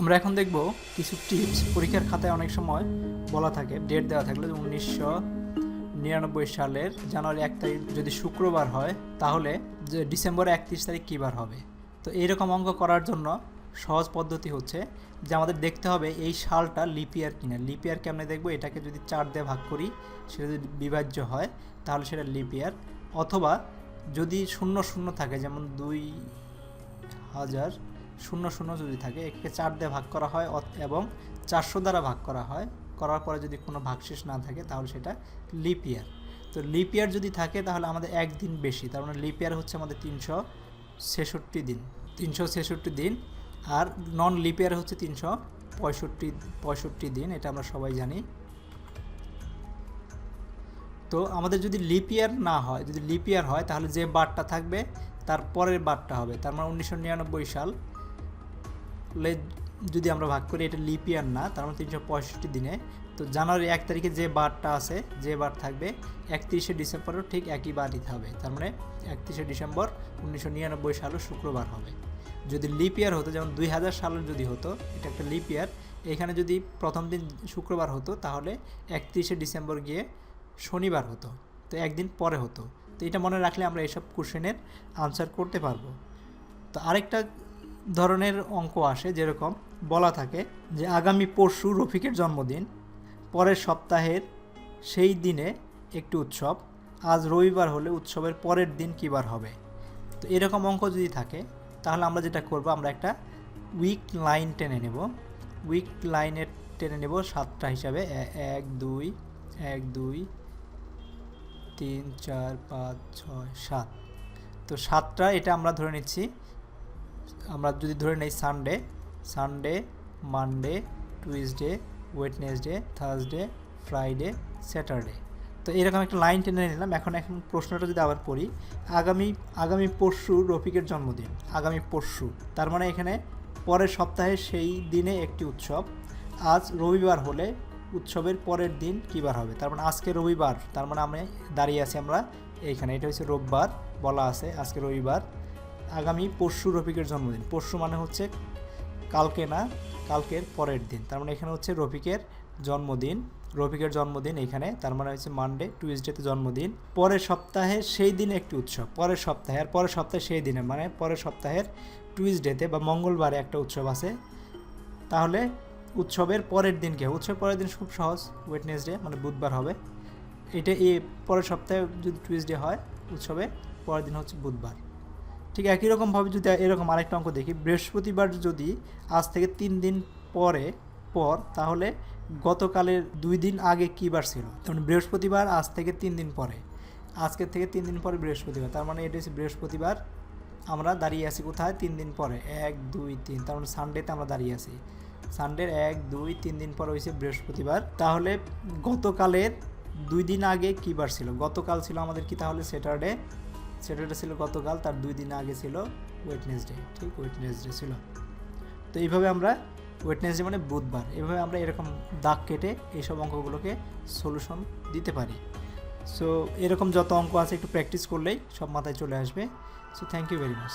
আমরা এখন দেখব কিছু টিপস পরীক্ষার খাতায় অনেক সময় বলা থাকে ডেট দেওয়া থাকলে উনিশশো নিরানব্বই সালের জানুয়ারি এক তারিখ যদি শুক্রবার হয়, তাহলে ডিসেম্বর একত্রিশ তারিখ কী বার হবে? তো এইরকম অঙ্ক করার জন্য সহজ পদ্ধতি হচ্ছে যে আমাদের দেখতে হবে এই সালটা লিপিয়ার কিনা। লিপিয়ার কেমনে দেখব? এটাকে যদি চার দিয়ে ভাগ করি, সেটা যদি বিভাজ্য হয়, তাহলে সেটা লিপিয়ার অথবা যদি শূন্য শূন্য থাকে, যেমন দুই হাজার শূন্য শূন্য যদি থাকে, একে চার দিয়ে ভাগ করা হয় এবং চারশো দ্বারা ভাগ করা হয়। করার পরে যদি কোনো ভাগশেষ না থাকে, তাহলে সেটা লিপ ইয়ার তো লিপ ইয়ার যদি থাকে, তাহলে আমাদের একদিন বেশি। তার মানে লিপ ইয়ার হচ্ছে আমাদের তিনশো ছেষট্টি দিন। তিনশো ছেষট্টি দিন আর নন লিপ ইয়ার হচ্ছে তিনশো পঁয়ষট্টি পঁয়ষট্টি দিন, এটা আমরা সবাই জানি। তো আমাদের যদি লিপ ইয়ার না হয়, যদি লিপ ইয়ার হয়, তাহলে যে বারটা থাকবে, তার পরের বারটা হবে। তার মানে উনিশশো নিরানব্বই সাল লে যদি আমরা ভাগ করি, এটা লিপ ইয়ার না, তার মানে তিনশো পঁয়ষট্টি দিনে। তো জানুয়ারি এক তারিখে যে বারটা আছে, যে বার থাকবে, একত্রিশে ডিসেম্বরও ঠিক একই বারই হবে। তার মানে একত্রিশে ডিসেম্বর উনিশশো নিরানব্বই সালও শুক্রবার হবে। যদি লিপ ইয়ার হতো, যেমন দুই হাজার সালের যদি হতো, এটা একটা লিপ ইয়ার এখানে যদি প্রথম দিন শুক্রবার হতো, তাহলে একত্রিশে ডিসেম্বর গিয়ে শনিবার হতো, তো একদিন পরে হতো। তো এটা মনে রাখলে আমরা এইসব কোশ্চেনের আনসার করতে পারব। তো আরেকটা ধরনের অঙ্ক আসে যেরকম বলা থাকে যে আগামী পরশু রফিকের জন্মদিন, পরের সপ্তাহের সেই দিনে একটি উৎসব, আজ রবিবার হলে উৎসবের পরের দিন কী বার হবে। তো এরকম অঙ্ক যদি থাকে, তাহলে আমরা যেটা করব, আমরা একটা উইক লাইন টেনে নেব। উইক লাইনের টেনে নেব সাতটা হিসাবে এক, দুই এক, দুই, তিন, চার, পাঁচ, ছয়, সাত। তো সাতটা এটা আমরা ধরে নিচ্ছি আমরা যদি ধরে নেই Sunday Sunday Monday Tuesday Wednesday Thursday Friday Saturday তো এরকম একটা লাইন টেনে নিলাম। এখন এখন প্রশ্নটা যদি আবার পড়ি, আগামী আগামী পরশু রফিকের জন্মদিন, আগামী পরশু, তার মানে এখানে পরের সপ্তাহে সেই দিনে একটি উৎসব। আজ রবিবার হলে উৎসবের পরের দিন কী বার হবে? তার মানে আজকে রবিবার, তার মানে আমি দাঁড়িয়ে আছি আমরা এইখানে এটা হচ্ছে রোববার, বলা আছে আজকে রবিবার। আগামী পরশু রফিকের জন্মদিন। পরশু মানে হচ্ছে কালকে না, কালকের পরের দিন। তার মানে এখানে হচ্ছে রফিকের জন্মদিন। রফিকের জন্মদিন এখানে, তার মানে হচ্ছে মানডে টুইসডেতে জন্মদিন। পরের সপ্তাহে সেই দিনে একটি উৎসব। পরের সপ্তাহে, আর পরের সপ্তাহে সেই দিনে মানে পরের সপ্তাহের টুইসডেতে বা মঙ্গলবারে একটা উৎসব আছে। তাহলে উৎসবের পরের দিনকে উৎসবের পরের দিন খুব সহজ। ওয়েটনেসডে মানে বুধবার হবে। এটা এই পরের সপ্তাহে যদি টুইসডে হয় উৎসবে পরের দিন হচ্ছে বুধবার। ঠিক একই রকমভাবে যদি এরকম আরেকটা অঙ্ক দেখি, বৃহস্পতিবার যদি আজ থেকে তিন দিন পরে, পর, তাহলে গতকালের দুই দিন আগে কী বার ছিল? যেমন বৃহস্পতিবার আজ থেকে তিন দিন পরে আজকের থেকে তিন দিন পরে বৃহস্পতিবার, তার মানে এটা হচ্ছে বৃহস্পতিবার, আমরা দাঁড়িয়ে আছি কোথায়? তিন দিন পরে, এক, দুই, তিন, তার মানে সানডেতে আমরা দাঁড়িয়ে আছি। সানডের এক, দুই, তিন দিন পর হয়েছে বৃহস্পতিবার, তাহলে গতকালের দুই দিন আগে কী বার ছিল? গতকাল ছিল আমাদের কি তাহলে? স্যাটারডে স্যাটারডে ছিল গতকাল, তার দুই দিন আগে ছিল ওয়েটনেসডে ঠিক? ওয়েটনেসডে ছিল। তো এইভাবে আমরা ওয়েটনেসডে মানে বুধবার, এভাবে আমরা এরকম দাগ কেটে এইসব অঙ্কগুলোকে সলিউশন দিতে পারি। সো এরকম যত অঙ্ক আছে একটু প্র্যাকটিস করলেই সব মাথায় চলে আসবে। So thank you very much